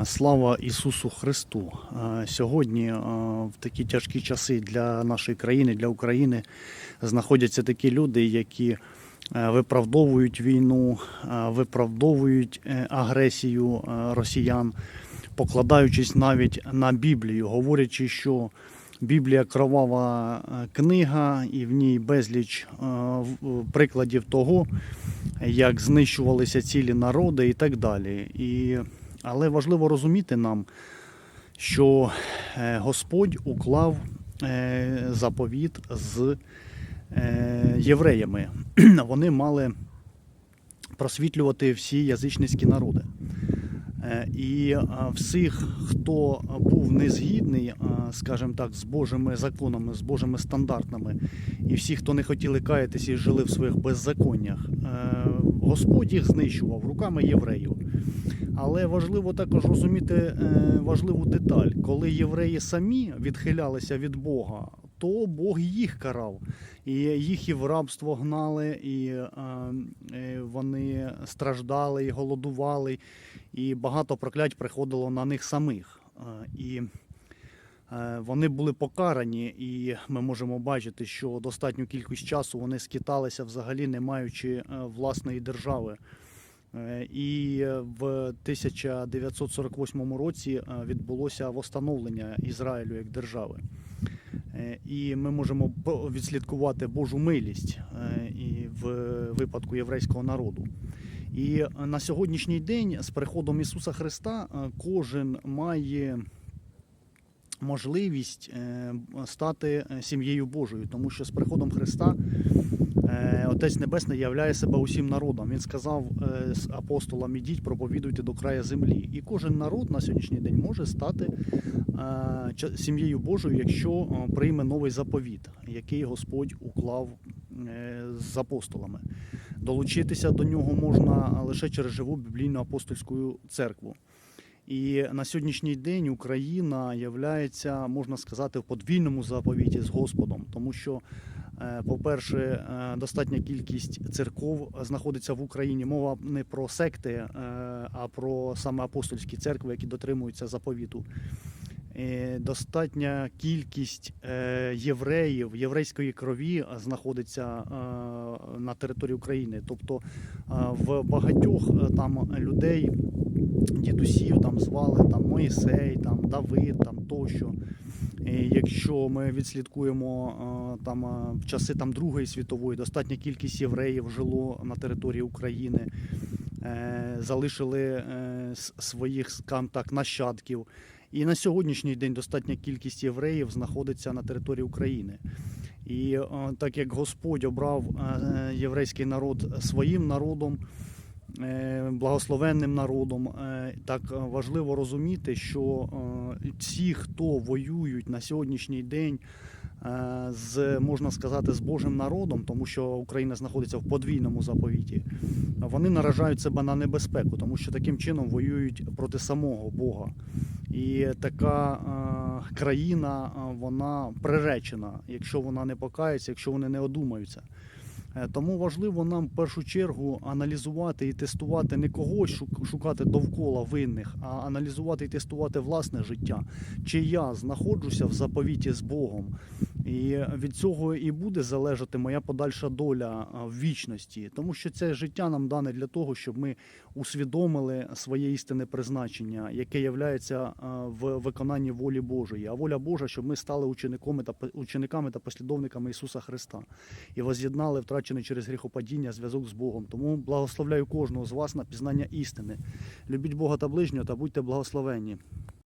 Е, Слава Ісусу Христу! Е, Сьогодні е, в такі тяжкі часи для нашої країни, для України знаходяться такі люди, які виправдовують війну, виправдовують агресію росіян, покладаючись навіть на Біблію, говорячи, що Біблія кровава книга, і в ній безліч прикладів того, як знищувалися цілі народи і так далі. І, але важливо розуміти нам, що е, Господь уклав е, заповіт з е, євреями. Вони мали просвітлювати всі язичницькі народи. І всіх, хто був незгідний, скажімо так, з Божими законами, з Божими стандартами, і всі, хто не хотіли каятися і жили в своїх беззаконнях, Господь їх знищував руками євреїв. Але важливо також розуміти е, важливу деталь, коли євреї самі відхилялися від Бога, то Бог їх карав, і їх і в рабство гнали, і е, е, вони страждали, і голодували, і багато проклять приходило на них самих. І вони були покарані, і ми можемо бачити, що достатню кількість часу вони скиталися взагалі, не маючи власної держави. Е, І в 1948 році е, відбулося восстановлення Ізраїлю як держави. Е, І ми можемо відслідкувати Божу милість е, в випадку єврейського народу. І е, на сьогоднішній день з приходом Ісуса Христа е, кожен має можливість е, стати е, сім'єю Божою, тому що з приходом Христа е, Отець Небесний являє себе усім народом. Він сказав з апостолам: ідіть, проповідуйте до краю землі. І кожен народ на сьогоднішній день може стати сім'єю Божою, якщо прийме новий заповіт, який Господь уклав з апостолами. Долучитися до нього можна лише через живу біблійну апостольську церкву. І на сьогоднішній день Україна являється, можна сказати, в подвійному заповіті з Господом, тому що, е, по-перше, е, достатня кількість церков знаходиться в Україні. Мова не про секти, е, а про саме апостольські церкви, які дотримуються заповіту. Достатня кількість євреїв, єврейської крові знаходиться на території України. Тобто в багатьох там людей, дідусів там звали там Моїсей, там Давид, там тощо. І якщо ми відслідкуємо е, там е, в часи там Другої світової, достатня кількість євреїв жило на території України, е, залишили своїх скажімо так, нащадків. І на сьогоднішній день достатня кількість євреїв знаходиться на території України. І так як Господь обрав єврейський народ своїм народом, благословенним народом, е, так е, важливо розуміти, що е, ті, хто воюють на сьогоднішній день е, з можна сказати з Божим народом, тому що Україна знаходиться в подвійному заповіті, вони наражають себе на небезпеку, тому що таким чином воюють проти самого Бога. І така е, країна е, вона приречена, якщо вона не покається, якщо вони не одумаються. Е, Тому важливо нам в першу чергу аналізувати і тестувати не когось шукати довкола винних, а аналізувати і тестувати власне життя. Чи я знаходжуся в заповіті з Богом, і від цього і буде залежати моя подальша доля в вічності, тому що це життя нам дане для того, щоб ми усвідомили своє істинне призначення, яке являється в виконанні волі Божої. А воля Божа, щоб ми стали учениками та учениками та послідовниками Ісуса Христа і воз'єднали втрачений через гріхопадіння зв'язок з Богом. Тому благословляю кожного з вас на пізнання істини. Любіть Бога та ближнього та будьте благословенні.